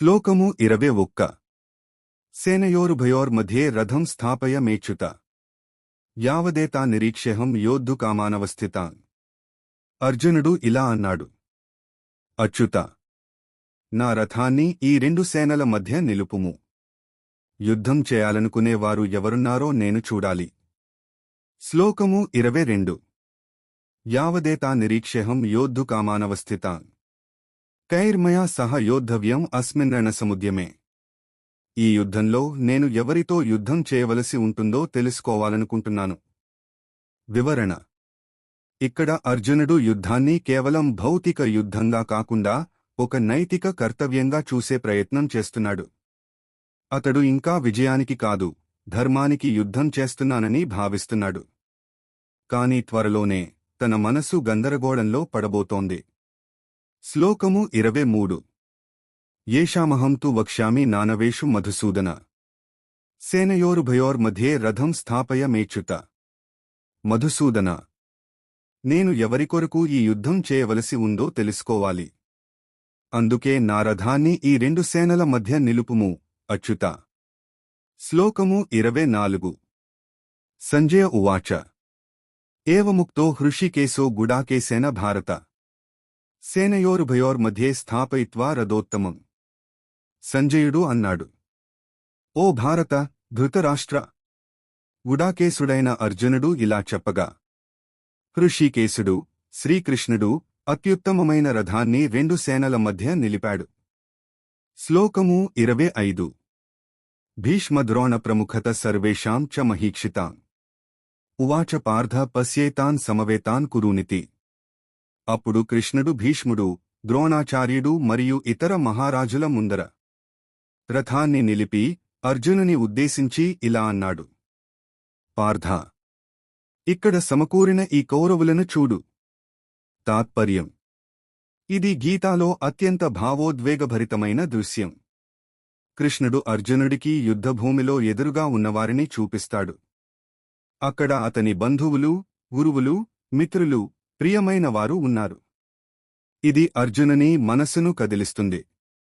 శ్లోకము ఇరవే ఒక్క. సేనయోరుభయోర్మధ్యే రథం స్థాపయ మేచ్యుత. యావదేతా నిరీక్షేహం యోద్ధు కామానవస్థిత. అర్జునుడు ఇలా అన్నాడు. అచ్యుత నా రథాన్ని ఈ రెండు సేనల మధ్య నిలుపుము. యుద్ధం చేయాలనుకునేవారు ఎవరున్నారో నేను చూడాలి. శ్లోకము ఇరవై రెండు. యావదే తా నిరీక్షేహం యోద్ధు కామానవస్థితాన్ కైర్మయా సహ యోద్ధవ్యం అస్మిన్ రణసముద్యమే ఈ యుద్ధంలో నేను ఎవరితో యుద్ధం చేయవలసి ఉంటుందో తెలుసుకోవాలనుకుంటున్నాను. వివరణ. ఇక్కడ అర్జునుడు యుద్ధాన్ని కేవలం భౌతిక యుద్ధంగా కాకుండా ఒక నైతిక కర్తవ్యంగా చూసే ప్రయత్నం చేస్తున్నాడు. అతడు ఇంకా విజయానికి కాదు ధర్మానికి యుద్ధం చేస్తున్నానని భావిస్తున్నాడు. కాని త్వరలోనే తన మనసు గందరగోళంలో పడబోతోంది. శ్లోకము ఇరవై మూడు. ఏషామహం తు వక్ష్యామి నానవేషు మధుసూదన. సేనయోరుభయోర్మధ్యే రథం స్థాపయ మేచ్యుత. మధుసూదన. నేను ఎవరికొరకు ఈ యుద్ధం చేయవలసి ఉందో తెలుసుకోవాలి. అందుకే నా రథాన్ని ఈ రెండు సేనల మధ్య నిలుపుము అచ్యుత. శ్లోకము ఇరవై నాలుగు. సంజయ ఉవాచ. ఏవముక్తో హృషికేశో గుడాకేశేన భారత. సేనయోరుభయోర్మధ్యే స్థాపయిత్వా రథోత్తమం. సంజయుడు అన్నాడు. ఓ భారత ధృతరాష్ట్ర! ఉడాకేశుడైన అర్జునుడు ఇలా చెప్పగా. హృషికేశుడు శ్రీకృష్ణుడు అత్యుత్తమమైన రథాన్ని రెండు సేనల మధ్య నిలిపాడు. శ్లోకము ఇరవై ఐదు. భీష్మద్రోణ ప్రముఖత సర్వేషాం చ మహీక్షితాం. ఉవాచ పార్థ పశ్యేతాన్ సమవేతాన్ కురూనితి. అప్పుడు కృష్ణుడు భీష్ముడు ద్రోణాచార్యుడు మరియు ఇతర మహారాజుల ముందర రథాన్ని నిలిపి అర్జునుని ఉద్దేశించి ఇలా అన్నాడు. పార్థ ఇక్కడ సమకూరిన ఈ కౌరవులను చూడు. తాత్పర్యం. ఇది గీతాలో అత్యంత భావోద్వేగభరితమైన దృశ్యం. కృష్ణుడు అర్జునుడికి యుద్ధభూమిలో ఎదురుగా ఉన్నవారిని చూపిస్తాడు. అక్కడ అతని బంధువులు గురువులు మిత్రులు ప్రియమైన వారు ఉన్నారు. ఇది అర్జునుని మనస్సును కదిలిస్తుంది.